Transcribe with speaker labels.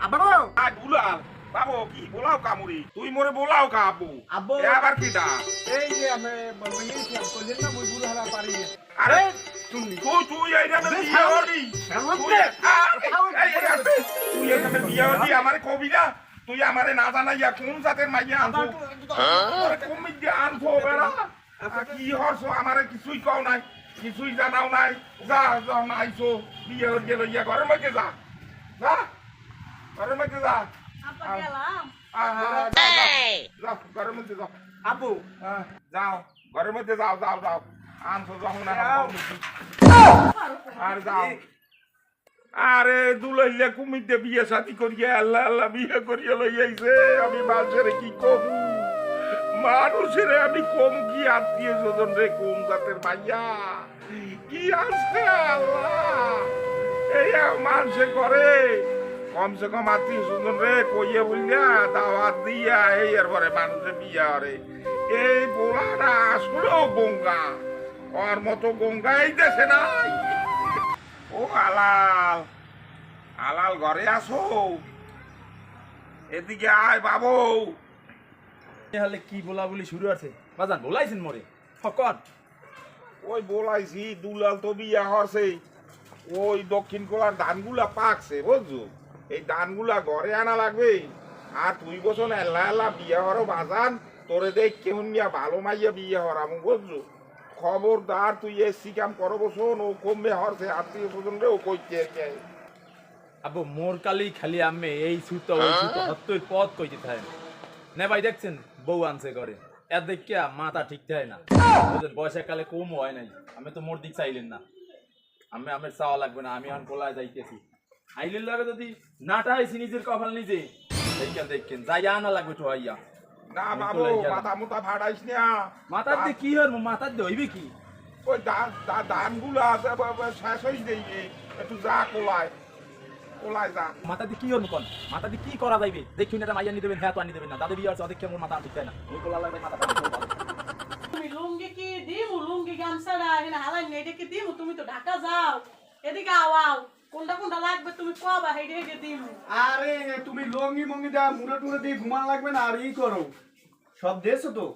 Speaker 1: আবারও আই তুই মোরে না মই বুড়ো
Speaker 2: কবি না। তুই আমারে না জানাইয়া কোন জাতের মাইয়া আনছো আরে কমি দিয়ে কি হরছো আমারে কিছুই কও নাই কিছুই জানাও নাই। যা যা আইছো বিয়া ইয়া লইয়া ঘরের মধ্যে যা। ঘরের মধ্যে যা যাও, ঘরের মধ্যে যাও আহ, যাও ঘরের মধ্যে যাও যাও যাও আনছো যখন আর
Speaker 1: যাও।
Speaker 2: আর দুলাইলে কুমির বিয়ে সাথী করিয়ে আল্লাহ আল্লাহ বিয়ে করিয়ে লই আইছে আমি মানুষের কি কম মানুষের আমি কম কি আত্মীয় স্বজন রে কোন জাতের ভাইয়া কি আছে আল্লাহ এই মানুষে করে কমসে কম আত্মীয় স্বজন রে কইয়ে বললা দাওয়াত দিয়া এই এর পরে মানুষের বিয়া রে। এই বোলাটা আসলেও গঙ্গা। ওর মতো গঙ্গা এই দেশে নাই। ও আলাল আলাল ঘরে আসো। এদিকে আয় বাবু।
Speaker 3: হলে কি বলা বলি শুরু আছে? বাজান বলাইছেন মরে। ফকট
Speaker 2: ওই বলাইছি দুলাল তো বিয়া হরছে ওই দক্ষিণ কোলার ধানগুলা পাকছে বুঝছ? এই ধানগুলা ঘরে আনা লাগবে আর তুই বছর এল্লা এল্লা বিয়া হরো বাজান। তোরে দেখ কেমন নিয়া ভালো মাইয়া বিয়ে হরাম বুঝছ? খবরদার তুই এসি কাম করো বসন ও কমবে হরছে আত্মীয় স্বজন রে ও কইতে কে।
Speaker 3: আব্বু মোর কালি খালি আম্মে এই সুতো ওই সুতো হত্যই পথ কইতে থাকে নে ভাই দেখছেন? বউ আনছে করে এর দেখিয়া মাথা ঠিক থাকে না। বুঝলেন বয়সের কালে কম হয় নাই। আমি তো মোর দিক চাইলেন না। আমি আমার চাওয়া লাগবে না আমি এখন কোলায় যাইতেছি। আইলেন লাগে যদি নাটা আইসি নিজের কপাল নিজে। দেখেন দেখেন যাই আনা লাগবে তো হইয়া
Speaker 2: না বাবু মাথা মুথা ফাটাইস না।
Speaker 3: মাথার দিয়ে কি হর মাথার দিয়ে হইবে কি?
Speaker 2: ওই ধানগুলো আছে শেষ হয়ে যাইবে একটু যা কোলায়। কোলায় যা।
Speaker 3: মাথা দিয়ে কি হর কোন? মাথা দিয়ে কি করা যাইবে? দেখুন এটা মাইয়া নি দেবেন হ্যাঁ তো আনি দেবেন না। দাদা বিয়ে আছে অধিক মোর মাথা ঠিক না। ওই কোলা লাগবে মাথা
Speaker 4: তুমি লুঙ্গি কি দিমু? লুঙ্গি গামছাড়া এখানে হালাই নেই কি দিমু? তুমি তো ঢাকা যাও। এদিকে আওয়াও কোনটা কোনটা লাগবে তুমি হেডে
Speaker 1: আরে, তুমি লঙ্গি মঙ্গি দা মুড়ে টুড়ে দিয়ে ঘুমান লাগবে না, আর ই করো। সব দেশ তো?